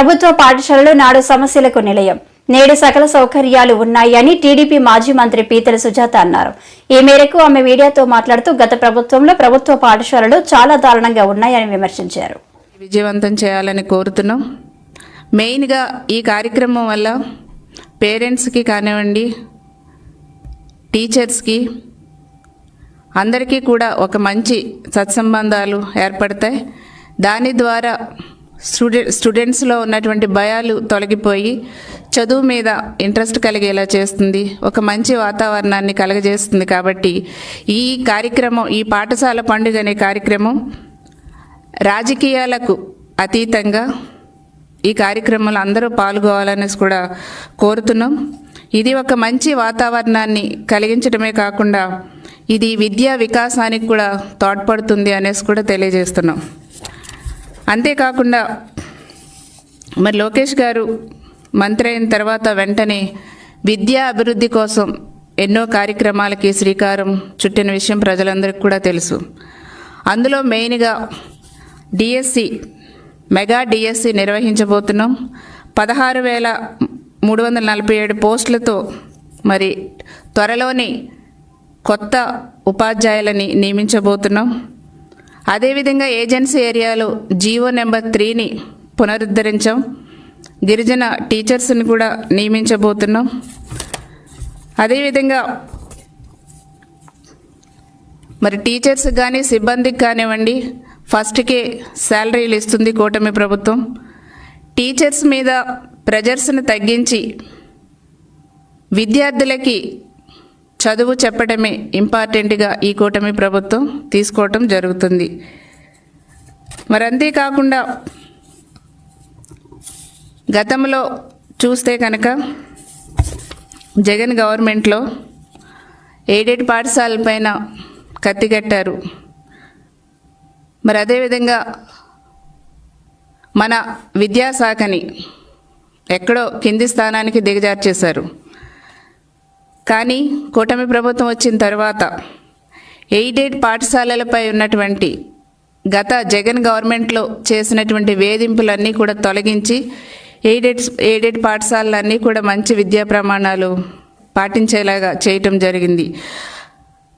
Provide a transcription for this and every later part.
ప్రభుత్వ పాఠశాలలు నాడు సమస్యలకు నిలయం. నేడు సకల సౌకర్యాలు ఉన్నాయని టీడీపీ మాజీ మంత్రి పీతల సుజాత అన్నారు. ఈ మేరకు ఆమె మీడియాతో మాట్లాడుతూ గత ప్రభుత్వంలో ప్రభుత్వ పాఠశాలలు చాలా దారుణంగా ఉన్నాయని విమర్శించారు. విజయవంతం చేయాలని కోరుతున్నాం. మెయిన్గా ఈ కార్యక్రమం వల్ల పేరెంట్స్కి కానివ్వండి టీచర్స్కి అందరికీ కూడా ఒక మంచి సత్సంబంధాలు ఏర్పడతాయి. దాని ద్వారా స్టూడెంట్ స్టూడెంట్స్లో ఉన్నటువంటి భయాలు తొలగిపోయి చదువు మీద ఇంట్రెస్ట్ కలిగేలా చేస్తుంది. ఒక మంచి వాతావరణాన్ని కలగజేస్తుంది కాబట్టి ఈ కార్యక్రమం ఈ పాఠశాల పండుగ అనే కార్యక్రమం రాజకీయాలకు అతీతంగా ఈ కార్యక్రమంలో అందరూ పాల్గొవాలనేసి కూడా కోరుతున్నాం. ఇది ఒక మంచి వాతావరణాన్ని కలిగించడమే కాకుండా ఇది విద్యా వికాసానికి కూడా తోడ్పడుతుంది అనేసి కూడా తెలియజేస్తున్నాం. అంతేకాకుండా మరి లోకేష్ గారు మంత్రి అయిన తర్వాత వెంటనే విద్యా అభివృద్ధి కోసం ఎన్నో కార్యక్రమాలకి శ్రీకారం చుట్టిన విషయం ప్రజలందరికీ కూడా తెలుసు. అందులో మెయిన్గా డిఎస్సి మెగా డిఎస్సి నిర్వహించబోతున్నాం. పదహారు వేల మూడు వందల నలభై ఏడు పోస్టులతో మరి త్వరలోనే కొత్త ఉపాధ్యాయులని నియమించబోతున్నాం. అదేవిధంగా ఏజెన్సీ ఏరియాలో జీవో నెంబర్ త్రీని పునరుద్ధరించాం. గిరిజన టీచర్స్ని కూడా నియమించబోతున్నాం. అదేవిధంగా మరి టీచర్స్ కానీ సిబ్బందికి కానివ్వండి ఫస్ట్కే శాలరీలు ఇస్తుంది కూటమి ప్రభుత్వం. టీచర్స్ మీద ప్రెజర్స్ని తగ్గించి విద్యార్థులకి చదువు చెప్పడమే ఇంపార్టెంట్గా ఈ కూటమి ప్రభుత్వం తీసుకోవటం జరుగుతుంది. మరి అంతేకాకుండా గతంలో చూస్తే కనుక జగన్ గవర్నమెంట్లో ఎయిడెడ్ పాఠశాలపైన కత్తికట్టారు మరి అదేవిధంగా మన విద్యాశాఖని ఎక్కడో కింది స్థానానికి దిగజార్చేశారు. కానీ కూటమి ప్రభుత్వం వచ్చిన తర్వాత ఎయిడెడ్ పాఠశాలలపై ఉన్నటువంటి గత జగన్ గవర్నమెంట్లో చేసినటువంటి వేధింపులన్నీ కూడా తొలగించి ఎయిడెడ్ ఎయిడెడ్ పాఠశాలలన్నీ కూడా మంచి విద్యా ప్రమాణాలు పాటించేలాగా చేయటం జరిగింది.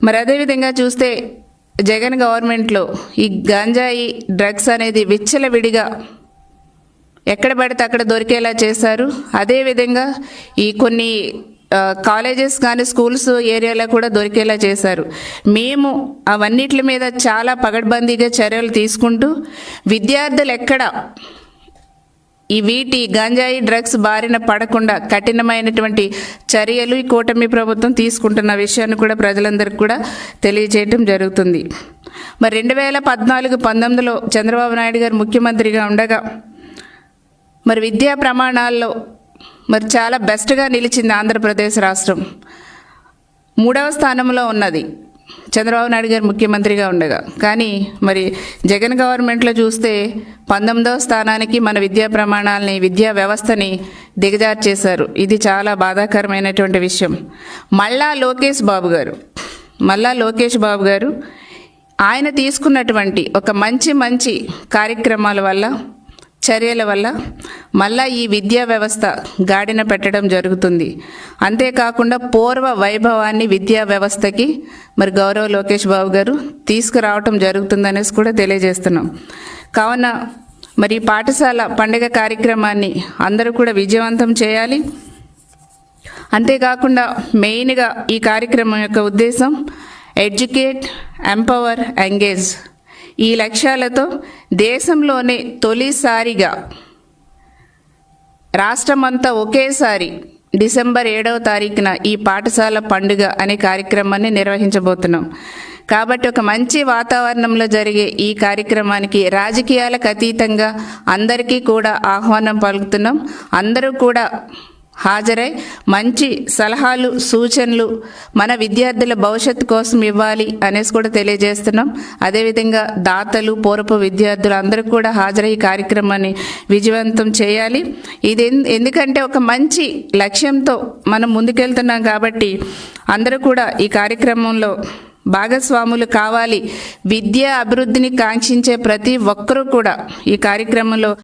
మరి అదేవిధంగా చూస్తే జగన్ గవర్నమెంట్లో ఈ గంజాయి డ్రగ్స్ అనేది విచ్చలవిడిగా ఎక్కడ పడితే అక్కడ దొరికేలా చేశారు. అదేవిధంగా ఈ కొన్ని కాలేజెస్ కానీ స్కూల్స్ ఏరియాలో కూడా దొరికేలా చేశారు. మేము అవన్నిటి మీద చాలా పగడ్బందీగా చర్యలు తీసుకుంటూ విద్యార్థులు ఎక్కడ ఈ వీటి గంజాయి డ్రగ్స్ బారిన పడకుండా కఠినమైనటువంటి చర్యలు ఈ కూటమి ప్రభుత్వం తీసుకుంటున్న విషయాన్ని కూడా ప్రజలందరికీ కూడా తెలియజేయటం జరుగుతుంది. మరి రెండు వేల పద్నాలుగు పంతొమ్మిదిలో చంద్రబాబు నాయుడు గారు ముఖ్యమంత్రిగా ఉండగా మరి విద్యా ప్రమాణాల్లో మరి చాలా బెస్ట్గా నిలిచింది ఆంధ్రప్రదేశ్ రాష్ట్రం. మూడవ స్థానంలో ఉన్నది. చంద్రబాబు నాయుడు గారు ముఖ్యమంత్రిగా ఉండగా. కానీ మరి జగన్ గవర్నమెంట్లో చూస్తే పంతొమ్మిదవ స్థానానికి మన విద్యా ప్రమాణాలని విద్యా వ్యవస్థని దిగజార్చేశారు. ఇది చాలా బాధాకరమైనటువంటి విషయం. మళ్ళా లోకేష్ బాబు గారు మళ్ళా లోకేష్ బాబు గారు ఆయన తీసుకున్నటువంటి ఒక మంచి మంచి కార్యక్రమాల వల్ల చర్యల వల్ల మళ్ళా ఈ విద్యా వ్యవస్థ గాడిన పెట్టడం జరుగుతుంది. అంతేకాకుండా పూర్వ వైభవాన్ని విద్యా వ్యవస్థకి మరి గౌరవ లోకేష్ బాబు గారు తీసుకురావటం జరుగుతుందనేసి కూడా తెలియజేస్తున్నాం. కావున మరి పాఠశాల పండుగ కార్యక్రమాన్ని అందరూ కూడా విజయవంతం చేయాలి. అంతేకాకుండా మెయిన్గా ఈ కార్యక్రమం యొక్క ఉద్దేశం ఎడ్యుకేట్ ఎంపవర్ ఎంగేజ్ ఈ లక్ష్యాలతో దేశంలోనే తొలిసారిగా రాష్ట్రమంతా ఒకేసారి డిసెంబర్ ఏడవ తారీఖున ఈ పాఠశాల పండుగ అనే కార్యక్రమాన్ని నిర్వహించబోతున్నాం. కాబట్టి ఒక మంచి వాతావరణంలో జరిగే ఈ కార్యక్రమానికి రాజకీయాలకు అతీతంగా అందరికీ కూడా ఆహ్వానం పలుకుతున్నాం. అందరూ కూడా హాజరై మంచి సలహాలు సూచనలు మన విద్యార్థుల భవిష్యత్తు కోసం ఇవ్వాలి అనేసి కూడా తెలియజేస్తున్నాం. అదేవిధంగా దాతలు పూర్వపు విద్యార్థులు అందరూ కూడా హాజరై ఈ కార్యక్రమాన్ని విజయవంతం చేయాలి. ఇది ఎందుకంటే ఒక మంచి లక్ష్యంతో మనం ముందుకెళ్తున్నాం కాబట్టి అందరూ కూడా ఈ కార్యక్రమంలో భాగస్వాములు కావాలి. విద్యా అభివృద్ధిని కాంక్షించే ప్రతి ఒక్కరూ కూడా ఈ కార్యక్రమంలో